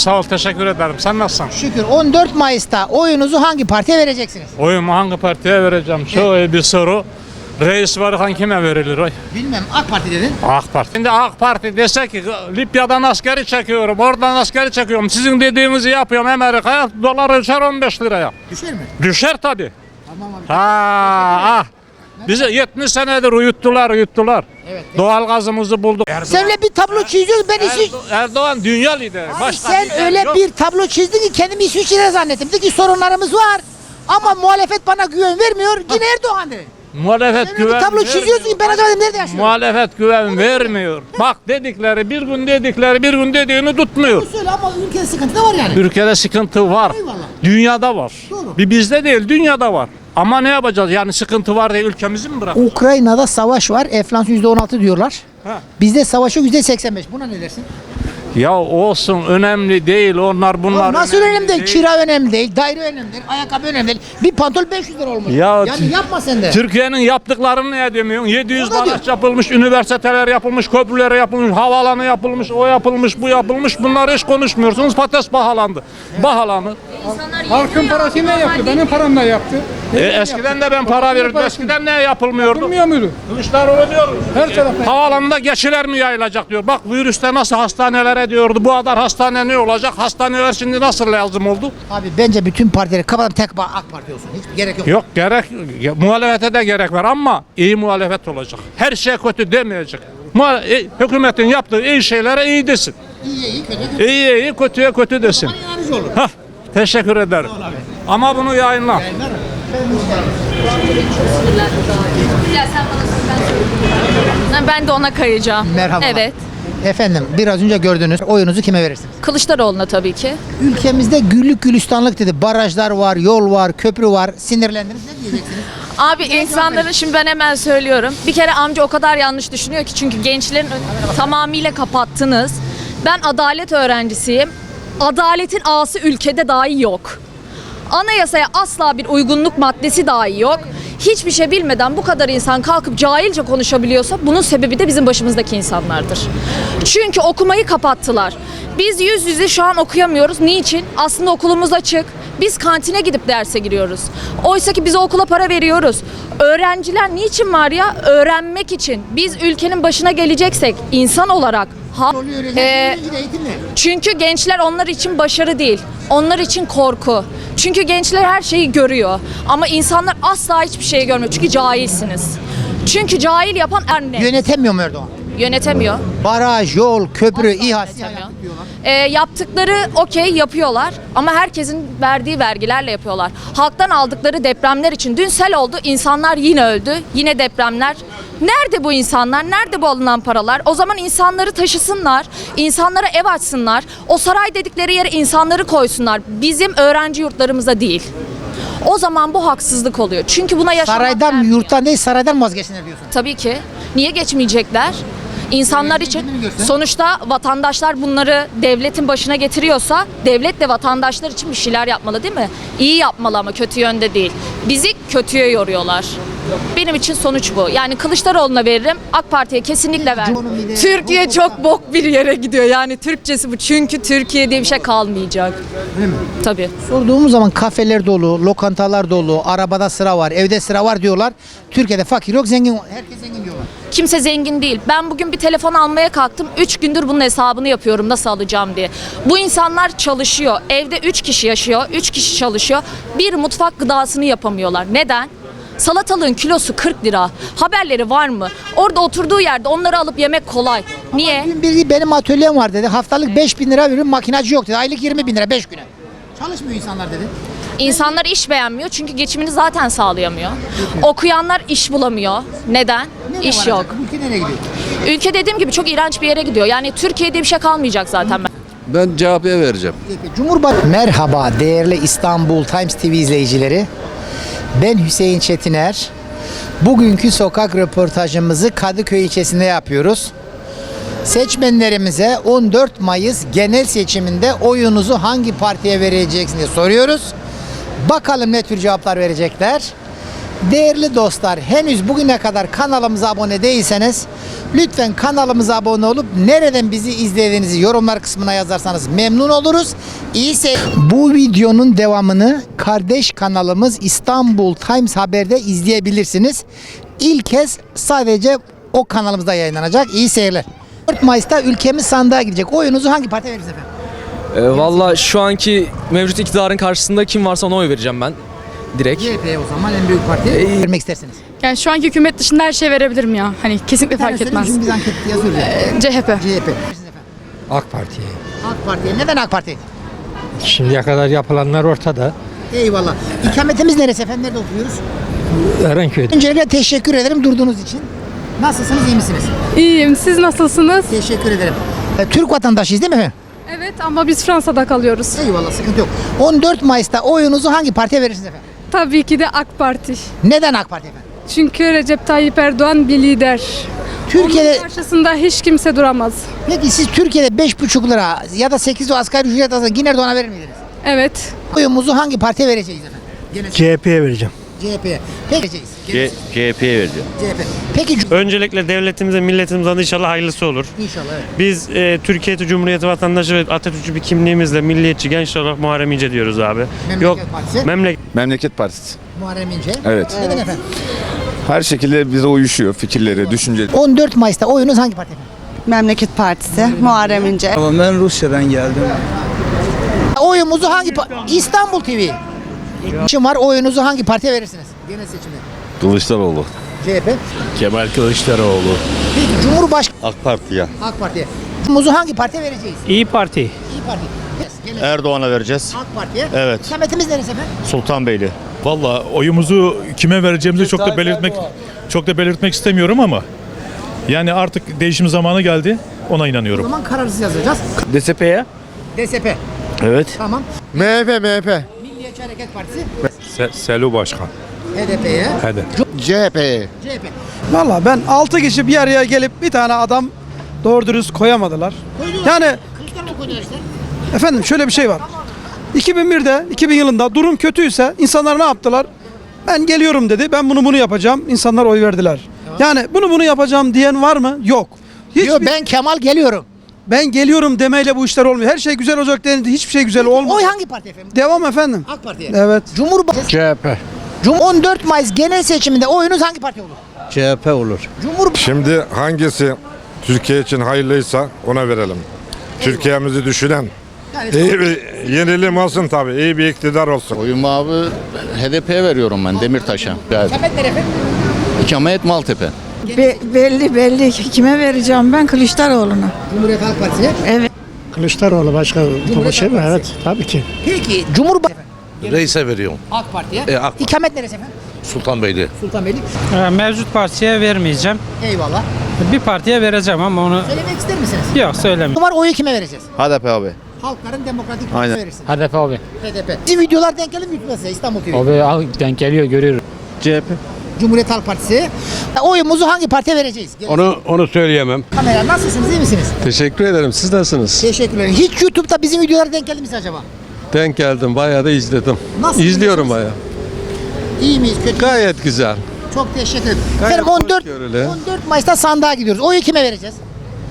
sağ ol teşekkür ederim. Sen nasılsın? Şükür 14 Mayıs'ta oyunuzu hangi partiye vereceksiniz? Oyumu hangi partiye vereceğim? Çok iyi bir soru. Reis varken kime verilir oy? Bilmem AK Parti dedin. AK Parti. Şimdi AK Parti dese ki Libya'dan askeri çekiyorum, oradan askeri çekiyorum. Sizin dediğinizi yapıyorum Amerika'ya. Dolar düşer 15 liraya. Düşer mi? Düşer tabii. Tamam abi. Ha, ah. Bizi 70 senedir uyuttular, uyuttular. Evet. Doğal gazımızı bulduk. Sen öyle bir tablo çiziyorsun ben İsviçre... Erdo- Erdoğan dünya lideri. Abi Başka sen lider öyle yok. bir tablo çizdin ki kendimi İsviçre'de zannettim. Dedi ki sorunlarımız var. Ama muhalefet bana güven vermiyor. Yine Erdoğan dedi. Muhalefet Sen öyle güven tablo vermiyor. çiziyorsun ki ben acaba nerede yaşıyorum? Muhalefet güven vermiyor. Bak dedikleri bir gün dedikleri bir gün dediğini tutmuyor. Söyle ama ülkede sıkıntı da var yani. Ülkede sıkıntı var. Eyvallah. Dünyada var. Doğru. Bir bizde değil dünyada var. Ama ne yapacağız? Yani sıkıntı var diye ülkemizi mi bırak? Ukrayna'da savaş var. Enflasyon %16 diyorlar. Ha. Bizde savaşı %85. Buna ne dersin? Ya olsun önemli değil onlar bunlar. Oğlum nasıl önemli değil? Kira önemli değil, daire önemli değil, ayakkabı önemli değil. Bir pantol 500 lira olmuş. Ya yani yapma sen de. Türkiye'nin yaptıklarını ne demiyorsun? 700 O da diyor. baraj yapılmış, üniversiteler yapılmış, köprüler yapılmış, havaalanı yapılmış, o yapılmış, bu yapılmış. Bunları hiç konuşmuyorsunuz. Patates pahalandı. Pahalandı. Halkın parası ne yaptı? Benim paramla yaptı. E, eskiden de ben para verirdim. Eskiden ne yapılmıyordu? Bilmiyor muydu? Kılıçdaroğlu diyor. Her tarafta. Havaalanında geçiler mi yayılacak diyor. Bak virüste nasıl hastanelere diyordu. Bu kadar hastane ne olacak? Hastaneler şimdi nasıl lazım oldu? Abi bence bütün partileri kapatalım tek ba- AK Parti olsun. Hiç gerek yok. Yok gerek, ya, muhalefete de gerek var ama iyi muhalefet olacak. Her şey kötü demeyecek. Muha- e, hükümetin yaptığı iyi şeylere iyi desin. İyi iyi kötü kötü. İyi iyi kötüye kötü desin. Yardımcı olur. Hah, teşekkür ederim. Ama bunu yayınla. Ya sen bana sor, ben sorayım. Ben de ona kayacağım. Merhaba. Evet. Efendim biraz önce gördünüz oyunuzu kime verirsiniz? Kılıçdaroğlu'na tabii ki. Ülkemizde güllük gülistanlık dedi. Barajlar var, yol var, köprü var. Sinirlendiniz ne diyeceksiniz? Abi insanların şimdi ben hemen söylüyorum. Bir kere amca o kadar yanlış düşünüyor ki çünkü gençlerin önünü tamamıyla kapattınız. Ben adalet öğrencisiyim. Adaletin ağası ülkede dahi yok. Anayasaya asla bir uygunluk maddesi dahi yok. Hiçbir şey bilmeden bu kadar insan kalkıp cahilce konuşabiliyorsa bunun sebebi de bizim başımızdaki insanlardır. Çünkü okumayı kapattılar. Biz yüz yüze şu an okuyamıyoruz. Niçin? Aslında okulumuz açık. Biz kantine gidip derse giriyoruz. Oysa ki biz okula para veriyoruz. Öğrenciler niçin var ya? Öğrenmek için. Biz ülkenin başına geleceksek insan olarak ha, Ee, çünkü gençler onlar için başarı değil. Onlar için korku. Çünkü gençler her şeyi görüyor. Ama insanlar asla hiçbir şey görmüyor. Çünkü cahilsiniz. Çünkü cahil yapan anne Yönetemiyor mu Erdoğan? yönetemiyor. Baraj, yol, köprü, Asla İHA. yönetemiyor. Ee, yaptıkları okey yapıyorlar ama herkesin verdiği vergilerle yapıyorlar. Halktan aldıkları depremler için dün sel oldu insanlar yine öldü yine depremler. Nerede bu insanlar? Nerede bu alınan paralar? O zaman insanları taşısınlar, insanlara ev açsınlar. O saray dedikleri yere insanları koysunlar. Bizim öğrenci yurtlarımıza değil. O zaman bu haksızlık oluyor. Çünkü buna yaşamak Saraydan, vermiyor. yurttan değil saraydan vazgeçsinler diyorsun. Tabii ki. Niye geçmeyecekler? İnsanlar için sonuçta vatandaşlar bunları devletin başına getiriyorsa devlet de vatandaşlar için bir şeyler yapmalı değil mi? İyi yapmalı ama kötü yönde değil. Bizi kötüye yoruyorlar. Benim için sonuç bu. Yani Kılıçdaroğlu'na veririm. AK Parti'ye kesinlikle veririm. Türkiye çok bok bir yere gidiyor. Yani Türkçesi bu. Çünkü Türkiye diye bir şey kalmayacak. Tabii. Sorduğumuz zaman kafeler dolu, lokantalar dolu, arabada sıra var, evde sıra var diyorlar. Türkiye'de fakir yok, zengin herkes zengin. Kimse zengin değil. Ben bugün bir telefon almaya kalktım. 3 gündür bunun hesabını yapıyorum nasıl alacağım diye. Bu insanlar çalışıyor. Evde 3 kişi yaşıyor. 3 kişi çalışıyor. Bir mutfak gıdasını yapamıyorlar. Neden? Salatalığın kilosu 40 lira. Haberleri var mı? Orada oturduğu yerde onları alıp yemek kolay. Niye? Dün biri benim atölyem var dedi. Haftalık 5 bin lira veriyorum, makinacı yok dedi. Aylık 20 bin lira 5 güne. Çalışmıyor insanlar dedi. İnsanlar iş beğenmiyor çünkü geçimini zaten sağlayamıyor. Okuyanlar iş bulamıyor. Neden? İş yok. Ülke nereye gidiyor? Ülke dediğim gibi çok iğrenç bir yere gidiyor. Yani Türkiye'de bir şey kalmayacak zaten. Ben CHP'ye vereceğim. Cumhurbaşkanı Merhaba değerli İstanbul Times TV izleyicileri. Ben Hüseyin Çetiner. Bugünkü sokak röportajımızı Kadıköy ilçesinde yapıyoruz. Seçmenlerimize 14 Mayıs genel seçiminde oyunuzu hangi partiye vereceksiniz diye soruyoruz. Bakalım ne tür cevaplar verecekler. Değerli dostlar henüz bugüne kadar kanalımıza abone değilseniz lütfen kanalımıza abone olup nereden bizi izlediğinizi yorumlar kısmına yazarsanız memnun oluruz. İyi sey- Bu videonun devamını kardeş kanalımız İstanbul Times Haber'de izleyebilirsiniz. İlk kez sadece o kanalımızda yayınlanacak. İyi seyirler. 4 Mayıs'ta ülkemiz sandığa gidecek. Oyunuzu hangi partiye verirsiniz efendim? Ee, Valla şu anki mevcut iktidarın karşısında kim varsa ona oy vereceğim ben. Direkt. CHP'ye o zaman en büyük partiye vermek istersiniz. Yani şu anki hükümet dışında her şey verebilirim ya. Hani kesinlikle fark etmez. Şimdi biz anket yazıyoruz. yani. CHP. CHP. AK Parti'ye. AK Parti'ye. Neden AK Parti? Şimdiye kadar yapılanlar ortada. Eyvallah. İkametimiz neresi efendim? Nerede oturuyoruz? Erenköy'de. Öncelikle teşekkür ederim durduğunuz için. Nasılsınız, iyi misiniz? İyiyim. Siz nasılsınız? Teşekkür ederim. E, Türk vatandaşıyız değil mi efendim? Evet ama biz Fransa'da kalıyoruz. Eyvallah, sıkıntı yok. 14 Mayıs'ta oyunuzu hangi partiye verirsiniz efendim? Tabii ki de AK Parti. Neden AK Parti efendim? Çünkü Recep Tayyip Erdoğan bir lider. Türkiye'de, Onun karşısında hiç kimse duramaz. peki siz Türkiye'de 5,5 lira ya da 8 lira asgari ücret alsa yine Erdoğan'a verir miydiniz? Evet. Oyumuzu hangi partiye vereceğiz efendim? Gene CHP'ye vereceğim. CHP'ye. Peki vereceğiz. Gene CHP'ye vereceğim. CHP. Peki Öncelikle devletimize, milletimize inşallah hayırlısı olur. inşallah evet. Biz e, Türkiye Cumhuriyeti vatandaşı ve Atatürkçü bir kimliğimizle milliyetçi genç olarak Muharrem İnce diyoruz abi. Memleket Yok Partisi. memleket Memleket Partisi. Muharrem İnce. Evet. Neden efendim? Her şekilde bize uyuşuyor fikirleri, düşünceleri. 14 Mayıs'ta oyunuz hangi parti efendim? Memleket Partisi, Muharrem İnce. Ben Rusya'dan geldim. Oyumuzu hangi pa- İstanbul TV. Kim var oyunuzu hangi partiye verirsiniz? Genel seçimde. Kılıçdaroğlu. CHP. Kemal Kılıçdaroğlu. Peki Cumhurbaşkanı AK Parti'ye. AK Parti'ye. Oyumuzu hangi partiye vereceğiz? İyi Parti. İyi Parti. Yes, genel Erdoğan'a vereceğiz. AK Parti'ye. Evet. İkametimiz neresi efendim? Sultanbeyli. Valla oyumuzu kime vereceğimizi çok da belirtmek çok da belirtmek istemiyorum ama yani artık değişim zamanı geldi. Ona O inanıyorum. zaman kararsız yazacağız. DSP'ye. DSP. Evet. Tamam. MHP, MHP. Milliyetçi Hareket Partisi. Selu Başkan. HDP'ye. Hadi. CHP'ye. CHP. Valla ben 6 kişi bir araya gelip bir tane adam doğru dürüst koyamadılar. Yani Kılıçdaroğlu koydular işte. efendim şöyle bir şey var. 2001'de 2000 yılında durum kötüyse insanlar ne yaptılar? Ben geliyorum dedi. Ben bunu bunu yapacağım. İnsanlar oy verdiler. Yani bunu bunu yapacağım diyen var mı? Yok. Hiç Diyor ben Kemal geliyorum. Ben geliyorum demeyle bu işler olmuyor. Her şey güzel olacak denildi. Hiçbir şey güzel olmuyor. Oy hangi parti efendim? Devam efendim. AK Parti'ye. Evet. Cumhurbaşkanı. CHP. Cum 14 Mayıs genel seçiminde oyunuz hangi parti olur? CHP olur. Cumhur Şimdi hangisi Türkiye için hayırlıysa ona verelim. Türkiye'mizi düşünen yani iyi bir yenilim olsun tabii. iyi bir iktidar olsun. Oyumu abi HDP'ye veriyorum ben Demirtaş'a. Evet. İkametler efendim. İkamet Maltepe. Belli belli. Kime vereceğim ben? Kılıçdaroğlu'na. Cumhuriyet Halk Partisi. Kılıçdaroğlu başka Cumhuriyet şey mi? Evet tabii ki. Peki Cumhurbaşkanı. Reis'e veriyorum. AK Parti'ye. E, AK- İkamet neresi efendim? Sultanbeyli. Sultanbeyli. Mevcut partiye vermeyeceğim. Eyvallah. Bir partiye vereceğim ama onu Söylemek ister misiniz? yok söylemiyorum. Var oyu kime vereceğiz? HDP abi. Halkların Demokratik Aynen. Partisi verirsin. HDP abi. HDP. Videolar denk gelir mi YouTube'da size İstanbul TV? Abi denk geliyor görüyorum. CHP. Cumhuriyet Halk Partisi. Oyumuzu hangi partiye vereceğiz? Gelin. Onu onu söyleyemem. Kamera nasılsınız iyi misiniz? Teşekkür ederim. Siz nasılsınız? Teşekkürler. Hiç YouTube'da bizim videolar denk geldi mi acaba? Denk geldim. Bayağı da izledim. Nasıl İzliyorum bayağı. İyi miyiz kötü müyüz? Gayet güzel. Çok teşekkür ederim. Gayet Efendim 14, hoşgörülü. 14 Mayıs'ta sandığa gidiyoruz. Oyu kime vereceğiz?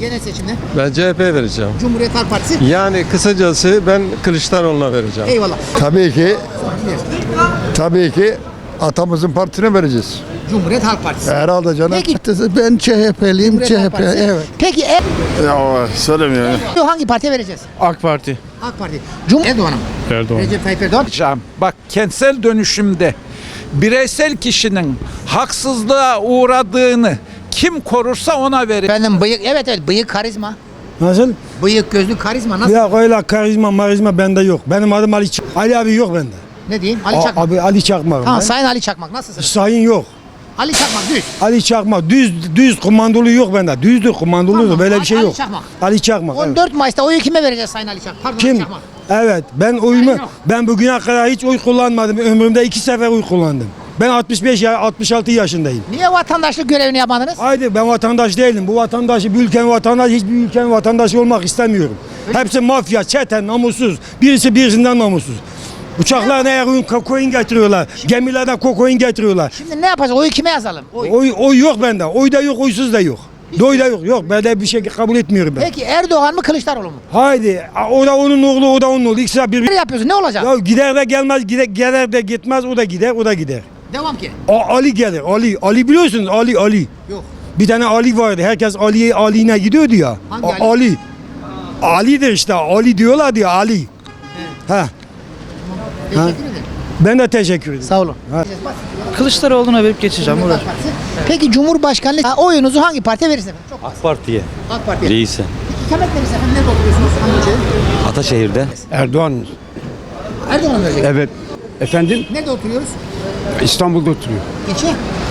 Genel seçimde. Ben CHP vereceğim. Cumhuriyet Halk Partisi. Yani kısacası ben Kılıçdaroğlu'na vereceğim. Eyvallah. Tabii ki tabii ki atamızın partisine vereceğiz. Cumhuriyet Halk Partisi. Herhalde canım. Peki Ben CHP'liyim. Cumhuriyet Halk Partisi. Peki en Ya söylemiyorum. hangi partiye vereceğiz? AK Parti. AK Parti. Cum Erdoğan'a mı? Erdoğan. Recep Tayyip Erdoğan. Bak kentsel dönüşümde bireysel kişinin haksızlığa uğradığını kim korursa ona verir. Efendim bıyık evet evet bıyık karizma. Nasıl? Bıyık gözlük karizma nasıl? Ya öyle karizma marizma bende yok. Benim adım Ali Ç- Ali abi yok bende. Ne diyeyim? Ali A- Çakmak. Abi Ali Çakmak. Tamam Ben- Sayın Ali Çakmak nasılsınız? Sayın yok. Ali Çakmak düz. Ali Çakmak düz düz komandolu yok bende. Düzdür komandolu Tamam, böyle Ali- bir şey Ali yok. Çakmak. Ali Çakmak. evet. 14 Mayıs'ta oyu kime vereceğiz Sayın Ali Çakmak? Pardon Ali Kim? Çakmak. Evet ben oyumu yok. ben bugüne kadar hiç oy kullanmadım. Ömrümde iki sefer oy kullandım. Ben 65 ya 66 yaşındayım. Niye vatandaşlık görevini yapmadınız? Haydi ben vatandaş değilim. Bu vatandaşı, bu ülkenin vatandaşı, hiçbir ülkenin vatandaşı olmak istemiyorum. Hepsi mafya, çete, namussuz. Birisi birisinden namussuz. Uçaklarına her gün kokain getiriyorlar. Gemilerde kokain getiriyorlar. Şimdi ne yapacağız? Oyu kime yazalım? Oy. Oy, oy yok bende. Oy da yok, oysuz da yok. Doy da yok. Yok ben de bir şey kabul etmiyorum ben. Peki Erdoğan mı Kılıçdaroğlu mu? Haydi. O da onun oğlu, o da onun oğlu. İkisi de bir. Ne yapıyorsun? Ne olacak? Ya gider de gelmez, gider, gider de gitmez. O da gider, o da gider. Devam ki. A- Ali gelir. Ali. Ali biliyorsunuz Ali Ali. Yok. Bir tane Ali vardı. Herkes Ali'ye Ali'ne gidiyordu ya. Hangi A- Ali? Ali. Ali'dir işte. Ali diyorlar diyor Ali. Ha. Teşekkür ederim. Ben de teşekkür ederim. Sağ olun. Kılıçdaroğlu'na verip geçeceğim. Partisi. Peki Cumhurbaşkanlığı Ha, oyunuzu hangi partiye verirsiniz efendim? Çok AK Parti'ye. AK Parti'ye. Reis'e. İkamet verirse efendim nerede oturuyorsunuz? Hangi ilçede? Ataşehir'de. Erdoğan. Erdoğan mı verecek? Evet. Efendim Nerede oturuyoruz? İstanbul'da oturuyor. İlçe.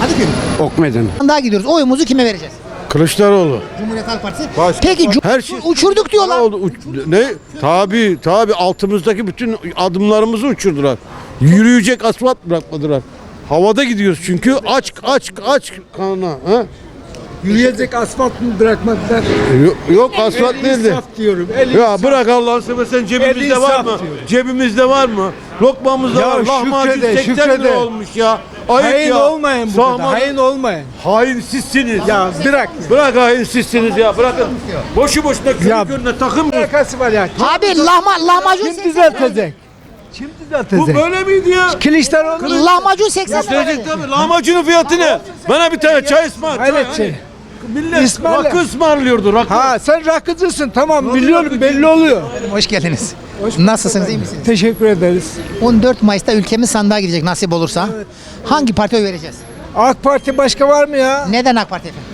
Kadıköy. Ok meydanı. Daha gidiyoruz. Oyumuzu kime vereceğiz? Kılıçdaroğlu. Cumhuriyet Halk Partisi. Baş- Peki cum- Her şey- uçurduk diyorlar. oldu? Uç- ne? Tabi tabi altımızdaki bütün adımlarımızı uçurdular. Yürüyecek asfalt bırakmadılar. Havada gidiyoruz çünkü aç aç aç kana. Ha? Yürüyecek asfalt mı bırakmadılar? Yok, yok asfalt değildi. diyorum. Ya bırak Allah'ını seversen cebimizde Elli var mı? Cebimizde var mı? Lokmamızda Ya var. Lahmacun şükrede, 80 şükrede. olmuş ya. Ayıp ya. olmayın bu kadar. Sahman- Hain olmayın. Hain sizsiniz. Ya bırak. Bırak hain sizsiniz ya. Bırakın. Boşu boşuna körü Ya- körüne takım. Alakası var ya. Abi lahma, lahmacun Kim 80 düzeltecek? Kim Bu düzeltecek? böyle miydi ya? Kılıçdaroğlu. Lahmacun 80 lira. Söyleyecek tabii. Lahmacunun fiyatı ne? Bana bir tane çay ısmar. çay. Hayret şey. Millet İsmail- rakı ısmarlıyordu. Rakı. Ha sen rakıcısın tamam biliyorum belli oluyor. Hoş geldiniz. Nasılsınız? iyi misiniz? Teşekkür ederiz. 14 Mayıs'ta ülkemiz sandığa gidecek nasip olursa. Hangi partiye oy vereceğiz? AK Parti başka var mı ya? Neden AK Parti efendim?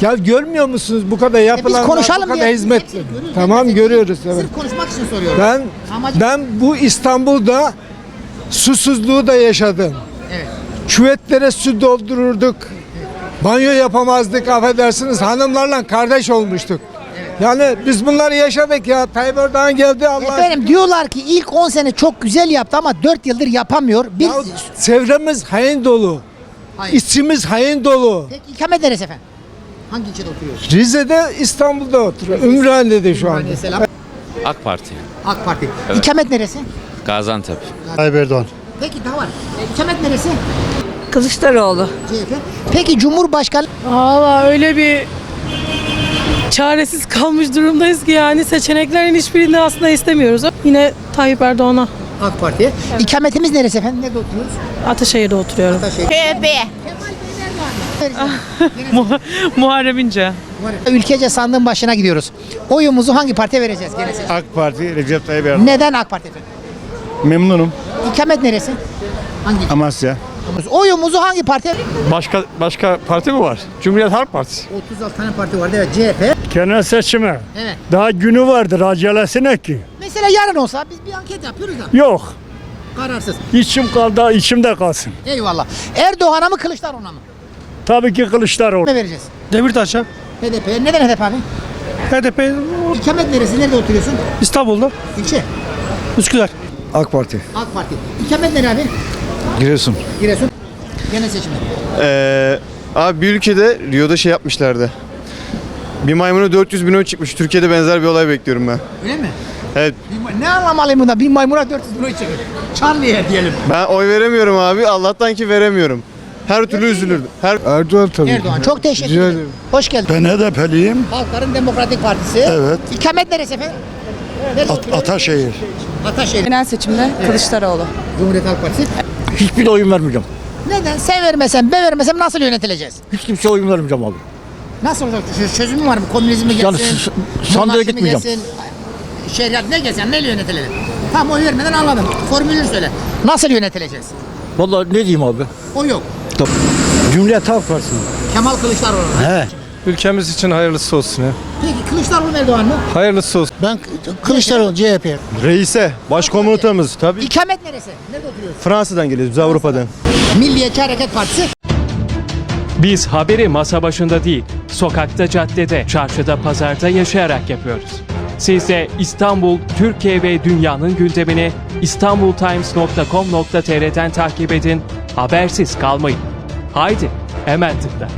Ya görmüyor musunuz bu kadar yapılan konuşalım bu kadar diye- hizmet. Hepsini görüyoruz, Tamam hepsini görüyoruz evet. Sırf konuşmak için soruyorum. Ben Amacım- ben bu İstanbul'da susuzluğu da yaşadım. Evet. Küvetlere su doldururduk. Banyo yapamazdık affedersiniz hanımlarla kardeş olmuştuk. Yani biz bunları yaşadık ya. Tayyip Erdoğan geldi Allah Efendim diyorlar ki ilk 10 sene çok güzel yaptı ama 4 yıldır yapamıyor. Bir Ya çevremiz hain dolu. Hayır. İçimiz hain dolu. Peki ikamet neresi efendim? Hangi ilçede oturuyorsun? Rize'de İstanbul'da oturuyor. Ümraniye'de şu anda. Selam. AK Parti. AK Parti. İkamet neresi? Gaziantep. Tayyip Erdoğan. Peki daha var. E, İkamet neresi? Kılıçdaroğlu. CHP. Peki Cumhurbaşkanı Valla öyle bir çaresiz kalmış durumdayız ki yani seçeneklerin hiçbirini aslında istemiyoruz. Yine Tayyip Erdoğan'a AK Parti. İkametimiz neresi efendim? Nerede oturuyoruz? Ataşehir'de oturuyorum. CHP. Muharrem İnce. Ülkece sandığın başına gidiyoruz. Oyumuzu hangi partiye vereceğiz? Gene seçim. AK Parti Recep Tayyip Erdoğan. Neden AK Parti efendim? Memnunum. İkamet neresi? Hangi? Amasya. Oyumuzu hangi partiye? Başka başka parti mi var? Cumhuriyet Halk Partisi. 36 tane parti vardı evet CHP. Genel seçime. Evet. Daha günü vardır acelesine ki. Mesela yarın olsa biz bir anket yapıyoruz da Yok. kararsız. İçim kaldı, içimde kalsın. Eyvallah. Erdoğan'a mı Kılıçdaroğlu'na mı? Tabii ki Kılıçdaroğlu. Ne vereceğiz? Demirtaş'a. HDP. Neden HDP abi? HDP İkamet neresi? Nerede oturuyorsun? İstanbul'da. İlçe. Üsküdar. AK Parti. AK Parti. İkamet nere abi? Giresun. Giresun. Genel seçimde. Ee, abi bir ülkede Rio'da şey yapmışlardı. Bir maymuna 400 bin oy çıkmış. Türkiye'de benzer bir olay bekliyorum ben. Öyle mi? Evet. Bir ne anlamalıyım bunda? Bir maymuna 400 lira çıkıyor. Çanlı'ya diyelim. Ben oy veremiyorum abi. Allah'tan ki veremiyorum. Her türlü üzülürdüm. Her Erdoğan tabii. Erdoğan çok teşekkür ederim. ederim. Hoş geldin. Ben HDP'liyim. Halkların Demokratik Partisi. Evet. İkamet neresi efendim? Oturuyorsun? Ataşehir. Ataşehir. Genel seçimde Kılıçdaroğlu. Cumhuriyet Halk Partisi. Hiçbir oyun vermeyeceğim. Neden? Sen vermesen, ben vermesem nasıl yönetileceğiz? Hiç kimseye oyun vermeyeceğim abi. Nasıl olacak? Çö- Çözümü var mı? Komünizm mi gelsin? Yani s- sandığa monarşi mi gitmeyeceğim. gelsin, Şeriat ne gelsin? Neyle yönetilelim? Tam oy vermeden anladım. Formülünü söyle. Nasıl yönetileceğiz? Vallahi ne diyeyim abi? O yok. Cumhuriyet Halk Partisi. Kemal Kılıçdaroğlu. He. Ülkemiz için hayırlısı olsun ya. Peki Kılıçdaroğlu Erdoğan mı? Hayırlısı olsun. Ben Kılıçdaroğlu CHP. Reise, başkomutanımız tabii. İkamet neresi? Nerede oturuyorsun? Fransa'dan geliyoruz, biz Avrupa'dan. Milliyetçi Hareket Partisi. Biz haberi masa başında değil, sokakta, caddede, çarşıda, pazarda yaşayarak yapıyoruz. Siz de İstanbul, Türkiye ve dünyanın gündemini istanbultimes.com.tr'den takip edin, habersiz kalmayın. Haydi, hemen tıkla.